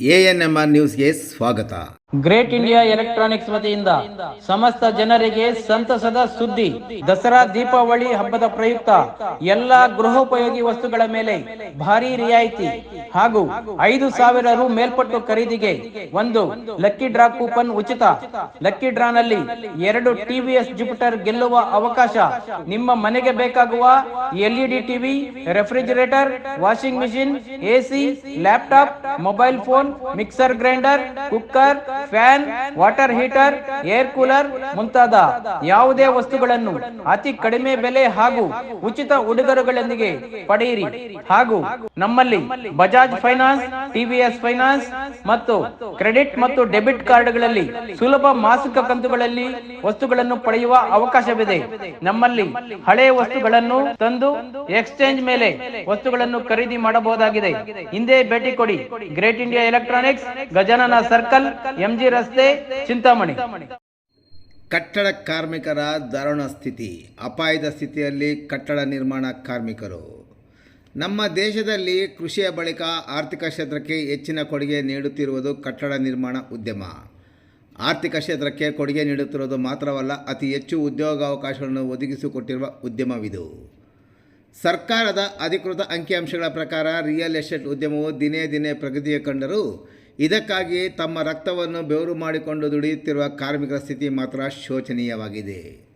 ANMR ನ್ಯೂಸ್ಗೆ ಸ್ವಾಗತ great India electronics ವತಿಯಿಂದ ಸಮಸ್ತ ಜನರಿಗೆ ಸಂತಸದ ಸುದ್ದಿ. ದಸರಾ ದೀಪಾವಳಿ ಹಬ್ಬದ ಪ್ರಯುಕ್ತ ಎಲ್ಲಾ ಗೃಹೋಪಯೋಗಿ ವಸ್ತುಗಳ ಮೇಲೆ ಭಾರಿ ರಿಯಾಯಿತಿ. ಹಾಗೂ ಐದು ಸಾವಿರ ರು ಮೇಲ್ಪಟ್ಟು ಖರೀದಿಗೆ ಒಂದು ಲಕ್ಕಿ ಡ್ರಾ ಕೂಪನ್ ಉಚಿತ. ಲಕ್ಕಿ ಡ್ರಾನಲ್ಲಿ ಎರಡು ಟಿವಿಎಸ್ ಜುಪಿಟರ್ ಗೆಲ್ಲುವ ಅವಕಾಶ ನಿಮ್ಮ ಮನೆಗೆ ಬೇಕಾಗುವ LED TV refrigerator, washing machine AC laptop, mobile phone, mixer grinder, cooker fan, water heater, air cooler ಮುಂತಾದ ಯಾವುದೇ ವಸ್ತುಗಳನ್ನು ಅತಿ ಕಡಿಮೆ ಬೆಲೆ ಹಾಗೂ ಉಚಿತ ಉಡುಗೊರೆಗಳೊಂದಿಗೆ ಪಡೆಯಿರಿ. ಹಾಗೂ ನಮ್ಮಲ್ಲಿ ಬಜಾಜ್ ಫೈನಾನ್ಸ್ ಟಿವಿಎಸ್ ಫೈನಾನ್ಸ್ ಮತ್ತು ಕ್ರೆಡಿಟ್ ಮತ್ತು ಡೆಬಿಟ್ ಕಾರ್ಡ್ಗಳಲ್ಲಿ ಸುಲಭ ಮಾಸಿಕ ಕಂತುಗಳಲ್ಲಿ ವಸ್ತುಗಳನ್ನು ಪಡೆಯುವ ಅವಕಾಶವಿದೆ. ನಮ್ಮಲ್ಲಿ ಹಳೆಯ ವಸ್ತುಗಳನ್ನು ತಂದು ಎಕ್ಸ್ಚೇಂಜ್ ಮೇಲೆ ವಸ್ತುಗಳನ್ನು ಖರೀದಿ ಮಾಡಬಹುದಾಗಿದೆ. ಹಿಂದೆ ಭೇಟಿ ಕೊಡಿ. Great India electronics, Gajanana circle MG ರಸ್ತೆ, ಚಿಂತಾಮಣಿ. ಕಟ್ಟಡ ಕಾರ್ಮಿಕರ ದಾರುಣ ಸ್ಥಿತಿ, ಅಪಾಯದ ಸ್ಥಿತಿಯಲ್ಲಿ ಕಟ್ಟಡ ನಿರ್ಮಾಣ ಕಾರ್ಮಿಕರು. ನಮ್ಮ ದೇಶದಲ್ಲಿ ಕೃಷಿಯ ಬಳಿಕ ಆರ್ಥಿಕ ಕ್ಷೇತ್ರಕ್ಕೆ ಹೆಚ್ಚಿನ ಕೊಡುಗೆ ನೀಡುತ್ತಿರುವುದು ಕಟ್ಟಡ ನಿರ್ಮಾಣ ಉದ್ಯಮ. ಆರ್ಥಿಕ ಕ್ಷೇತ್ರಕ್ಕೆ ಕೊಡುಗೆ ನೀಡುತ್ತಿರುವುದು ಮಾತ್ರವಲ್ಲ, ಅತಿ ಹೆಚ್ಚು ಉದ್ಯೋಗಾವಕಾಶಗಳನ್ನು ಒದಗಿಸಿಕೊಟ್ಟಿರುವ ಉದ್ಯಮವಿದು. ಸರ್ಕಾರದ ಅಧಿಕೃತ ಅಂಕಿಅಂಶಗಳ ಪ್ರಕಾರ ರಿಯಲ್ ಎಸ್ಟೇಟ್ ಉದ್ಯಮವು ದಿನೇ ದಿನೇ ಪ್ರಗತಿಯ ಕಂಡರೂ ಇದಕ್ಕಾಗಿ ತಮ್ಮ ರಕ್ತವನ್ನು ಬೆವರು ಮಾಡಿಕೊಂಡು ದುಡಿಯುತ್ತಿರುವ ಕಾರ್ಮಿಕರ ಸ್ಥಿತಿ ಮಾತ್ರ ಶೋಚನೀಯವಾಗಿದೆ.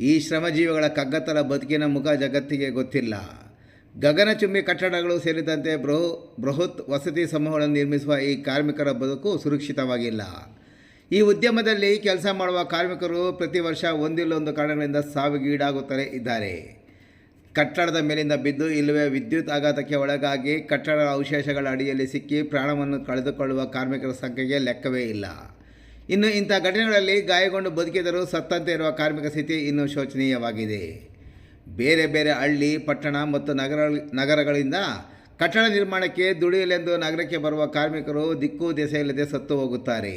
ಈ ಶ್ರಮಜೀವಿಗಳ ಕಗ್ಗತ್ತಲ ಬದುಕಿನ ಮುಖ ಜಗತ್ತಿಗೆ ಗೊತ್ತಿಲ್ಲ. ಗಗನಚುಂಬಿ ಕಟ್ಟಡಗಳು ಸೇರಿದಂತೆ ಬೃಹ ಬೃಹತ್ ವಸತಿ ಸಮೂಹಗಳನ್ನು ನಿರ್ಮಿಸುವ ಈ ಕಾರ್ಮಿಕರ ಬದುಕು ಸುರಕ್ಷಿತವಾಗಿಲ್ಲ. ಈ ಉದ್ಯಮದಲ್ಲಿ ಕೆಲಸ ಮಾಡುವ ಕಾರ್ಮಿಕರು ಪ್ರತಿ ವರ್ಷ ಒಂದಿಲ್ಲೊಂದು ಕಾರಣಗಳಿಂದ ಸಾವಿಗೀಡಾಗುತ್ತಲೇ ಇದ್ದಾರೆ. ಕಟ್ಟಡದ ಮೇಲಿಂದ ಬಿದ್ದು ಇಲ್ಲವೇ ವಿದ್ಯುತ್ ಆಘಾತಕ್ಕೆ ಒಳಗಾಗಿ ಕಟ್ಟಡ ಅವಶೇಷಗಳ ಅಡಿಯಲ್ಲಿ ಸಿಕ್ಕಿ ಪ್ರಾಣವನ್ನು ಕಳೆದುಕೊಳ್ಳುವ ಕಾರ್ಮಿಕರ ಸಂಖ್ಯೆಗೆ ಲೆಕ್ಕವೇ ಇಲ್ಲ. ಇನ್ನು ಇಂಥ ಘಟನೆಗಳಲ್ಲಿ ಗಾಯಗೊಂಡು ಬದುಕಿದರೂ ಸತ್ತಂತೆ ಇರುವ ಕಾರ್ಮಿಕ ಸ್ಥಿತಿ ಇನ್ನೂ ಶೋಚನೀಯವಾಗಿದೆ. ಬೇರೆ ಬೇರೆ ಹಳ್ಳಿ, ಪಟ್ಟಣ ಮತ್ತು ನಗರ, ನಗರಗಳಿಂದ ಕಟ್ಟಡ ನಿರ್ಮಾಣಕ್ಕೆ ದುಡಿಯಲೆಂದು ನಗರಕ್ಕೆ ಬರುವ ಕಾರ್ಮಿಕರು ದಿಕ್ಕು ದೆಸೆಯಿಲ್ಲದೆ ಸತ್ತು ಹೋಗುತ್ತಾರೆ.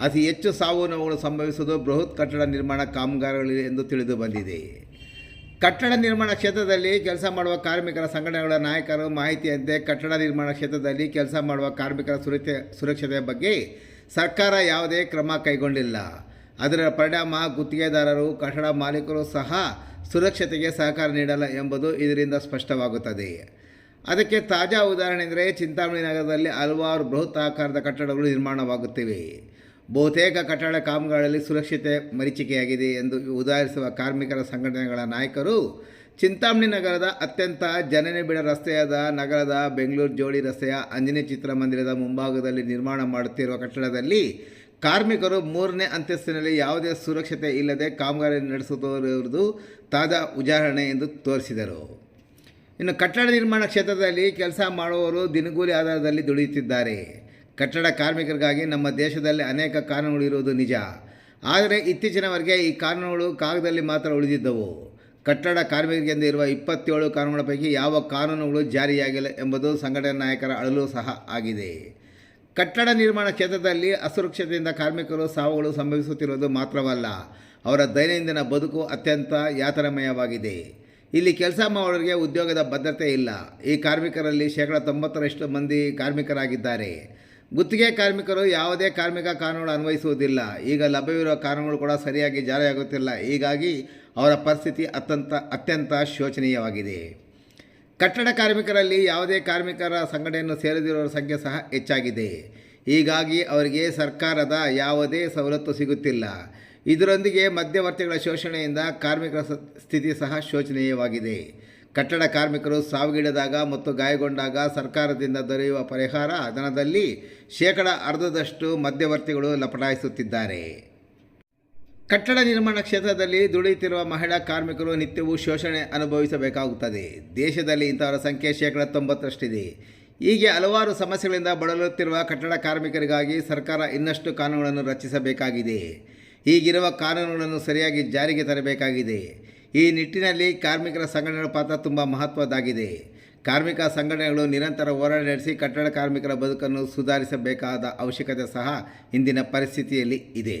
ಅತಿ ಹೆಚ್ಚು ಸಾವು ನೋವುಗಳು ಸಂಭವಿಸುವುದು ಬೃಹತ್ ಕಟ್ಟಡ ನಿರ್ಮಾಣ ಕಾಮಗಾರಿಗಳಿವೆ ಎಂದು ತಿಳಿದು ಬಂದಿದೆ. ಕಟ್ಟಡ ನಿರ್ಮಾಣ ಕ್ಷೇತ್ರದಲ್ಲಿ ಕೆಲಸ ಮಾಡುವ ಕಾರ್ಮಿಕರ ಸಂಘಟನೆಗಳ ನಾಯಕರು ಮಾಹಿತಿಯಂತೆ ಕಟ್ಟಡ ನಿರ್ಮಾಣ ಕ್ಷೇತ್ರದಲ್ಲಿ ಕೆಲಸ ಮಾಡುವ ಕಾರ್ಮಿಕರ ಸುರಕ್ಷತೆ ಸುರಕ್ಷತೆಯ ಬಗ್ಗೆ ಸರ್ಕಾರ ಯಾವುದೇ ಕ್ರಮ ಕೈಗೊಂಡಿಲ್ಲ. ಅದರ ಪರಿಣಾಮ ಗುತ್ತಿಗೆದಾರರು, ಕಟ್ಟಡ ಮಾಲೀಕರು ಸಹ ಸುರಕ್ಷತೆಗೆ ಸಹಕಾರ ನೀಡಲ್ಲ ಎಂಬುದು ಇದರಿಂದ ಸ್ಪಷ್ಟವಾಗುತ್ತದೆ. ಅದಕ್ಕೆ ತಾಜಾ ಉದಾಹರಣೆ ಎಂದರೆ ಚಿಂತಾಮಣಿ ನಗರದಲ್ಲಿ ಹಲವಾರು ಬೃಹತ್ ಆಕಾರದ ಕಟ್ಟಡಗಳು ನಿರ್ಮಾಣವಾಗುತ್ತಿವೆ. ಬಹುತೇಕ ಕಟ್ಟಡ ಕಾಮಗಾರಿಗಳಲ್ಲಿ ಸುರಕ್ಷತೆ ಮರೀಚಿಕೆಯಾಗಿದೆ ಎಂದು ಉದಾಹರಿಸುವ ಕಾರ್ಮಿಕರ ಸಂಘಟನೆಗಳ ನಾಯಕರು, ಚಿಂತಾಮಣಿ ನಗರದ ಅತ್ಯಂತ ಜನನಿಬಿಡ ರಸ್ತೆಯಾದ ನಗರದ ಬೆಂಗಳೂರು ಜೋಡಿ ರಸ್ತೆಯ ಆಂಜನೇಯ ಚಿತ್ರಮಂದಿರದ ಮುಂಭಾಗದಲ್ಲಿ ನಿರ್ಮಾಣ ಮಾಡುತ್ತಿರುವ ಕಟ್ಟಡದಲ್ಲಿ ಕಾರ್ಮಿಕರು ಮೂರನೇ ಅಂತಸ್ತಿನಲ್ಲಿ ಯಾವುದೇ ಸುರಕ್ಷತೆ ಇಲ್ಲದೆ ಕಾಮಗಾರಿ ನಡೆಸುತ್ತಿರುವುದು ತಾಜಾ ಉದಾಹರಣೆ ಎಂದು ತೋರಿಸಿದರು. ಇನ್ನು ಕಟ್ಟಡ ನಿರ್ಮಾಣ ಕ್ಷೇತ್ರದಲ್ಲಿ ಕೆಲಸ ಮಾಡುವವರು ದಿನಗೂಲಿ ಆಧಾರದಲ್ಲಿ ದುಡಿಯುತ್ತಿದ್ದಾರೆ. ಕಟ್ಟಡ ಕಾರ್ಮಿಕರಿಗಾಗಿ ನಮ್ಮ ದೇಶದಲ್ಲಿ ಅನೇಕ ಕಾನೂನುಗಳು ಇರುವುದು ನಿಜ. ಆದರೆ ಇತ್ತೀಚಿನವರೆಗೆ ಈ ಕಾನೂನುಗಳು ಕಾಗದಲ್ಲಿ ಮಾತ್ರ ಉಳಿದಿದ್ದವು. ಕಟ್ಟಡ ಕಾರ್ಮಿಕರಿಗೆಂದು ಇರುವ ಇಪ್ಪತ್ತೇಳು ಕಾನೂನುಗಳ ಪೈಕಿ ಯಾವ ಕಾನೂನುಗಳು ಜಾರಿಯಾಗಿಲ್ಲ ಎಂಬುದು ಸಂಘಟನಾ ನಾಯಕರ ಅಳಲು ಸಹ ಆಗಿದೆ. ಕಟ್ಟಡ ನಿರ್ಮಾಣ ಕ್ಷೇತ್ರದಲ್ಲಿ ಅಸುರಕ್ಷತೆಯಿಂದ ಕಾರ್ಮಿಕರು ಸಾವುಗಳು ಸಂಭವಿಸುತ್ತಿರುವುದು ಮಾತ್ರವಲ್ಲ, ಅವರ ದೈನಂದಿನ ಬದುಕು ಅತ್ಯಂತ ಯಾತನಮಯವಾಗಿದೆ. ಇಲ್ಲಿ ಕೆಲಸ ಮಾಡೋರಿಗೆ ಉದ್ಯೋಗದ ಭದ್ರತೆ ಇಲ್ಲ. ಈ ಕಾರ್ಮಿಕರಲ್ಲಿ ಶೇಕಡ ತೊಂಬತ್ತರಷ್ಟು ಮಂದಿ ಕಾರ್ಮಿಕರಾಗಿದ್ದಾರೆ. ಗುತ್ತಿಗೆ ಕಾರ್ಮಿಕರು ಯಾವುದೇ ಕಾರ್ಮಿಕ ಕಾನೂನು ಅನ್ವಯಿಸುವುದಿಲ್ಲ. ಈಗ ಲಭ್ಯವಿರುವ ಕಾನೂನುಗಳು ಕೂಡ ಸರಿಯಾಗಿ ಜಾರಿಯಾಗುತ್ತಿಲ್ಲ. ಹೀಗಾಗಿ ಅವರ ಪರಿಸ್ಥಿತಿ ಅತ್ಯಂತ ಅತ್ಯಂತ ಶೋಚನೀಯವಾಗಿದೆ. ಕಟ್ಟಡ ಕಾರ್ಮಿಕರಲ್ಲಿ ಯಾವುದೇ ಕಾರ್ಮಿಕರ ಸಂಘಟನೆಯನ್ನು ಸೇರದಿರುವವರ ಸಂಖ್ಯೆ ಸಹ ಹೆಚ್ಚಾಗಿದೆ. ಹೀಗಾಗಿ ಅವರಿಗೆ ಸರ್ಕಾರದ ಯಾವುದೇ ಸವಲತ್ತು ಸಿಗುತ್ತಿಲ್ಲ. ಇದರೊಂದಿಗೆ ಮಧ್ಯವರ್ತಿಗಳ ಶೋಷಣೆಯಿಂದ ಕಾರ್ಮಿಕರ ಸ್ಥಿತಿ ಸಹ ಶೋಚನೀಯವಾಗಿದೆ. ಕಟ್ಟಡ ಕಾರ್ಮಿಕರು ಸಾವಿಗೀಡಾದಾಗ ಮತ್ತು ಗಾಯಗೊಂಡಾಗ ಸರ್ಕಾರದಿಂದ ದೊರೆಯುವ ಪರಿಹಾರ ಧನದಲ್ಲಿ ಶೇಕಡ ಅರ್ಧದಷ್ಟು ಮಧ್ಯವರ್ತಿಗಳು ಲಪಟಾಯಿಸುತ್ತಿದ್ದಾರೆ. ಕಟ್ಟಡ ನಿರ್ಮಾಣ ಕ್ಷೇತ್ರದಲ್ಲಿ ದುಡಿಯುತ್ತಿರುವ ಮಹಿಳಾ ಕಾರ್ಮಿಕರು ನಿತ್ಯವೂ ಶೋಷಣೆ ಅನುಭವಿಸಬೇಕಾಗುತ್ತದೆ. ದೇಶದಲ್ಲಿ ಇಂಥವರ ಸಂಖ್ಯೆ ಶೇಕಡ ತೊಂಬತ್ತರಷ್ಟಿದೆ. ಹೀಗೆ ಹಲವಾರು ಸಮಸ್ಯೆಗಳಿಂದ ಬಳಲುತ್ತಿರುವ ಕಟ್ಟಡ ಕಾರ್ಮಿಕರಿಗಾಗಿ ಸರ್ಕಾರ ಇನ್ನಷ್ಟು ಕಾನೂನುಗಳನ್ನು ರಚಿಸಬೇಕಾಗಿದೆ. ಹೀಗಿರುವ ಕಾನೂನುಗಳನ್ನು ಸರಿಯಾಗಿ ಜಾರಿಗೆ ತರಬೇಕಾಗಿದೆ. ಈ ನಿಟ್ಟಿನಲ್ಲಿ ಕಾರ್ಮಿಕರ ಸಂಘಟನೆಗಳ ಪಾತ್ರ ತುಂಬ ಮಹತ್ವದ್ದಾಗಿದೆ. ಕಾರ್ಮಿಕ ಸಂಘಟನೆಗಳು ನಿರಂತರ ಹೋರಾಟ ನಡೆಸಿ ಕಟ್ಟಡ ಕಾರ್ಮಿಕರ ಬದುಕನ್ನು ಸುಧಾರಿಸಬೇಕಾದ ಅವಶ್ಯಕತೆ ಸಹ ಇಂದಿನ ಪರಿಸ್ಥಿತಿಯಲ್ಲಿ ಇದೆ.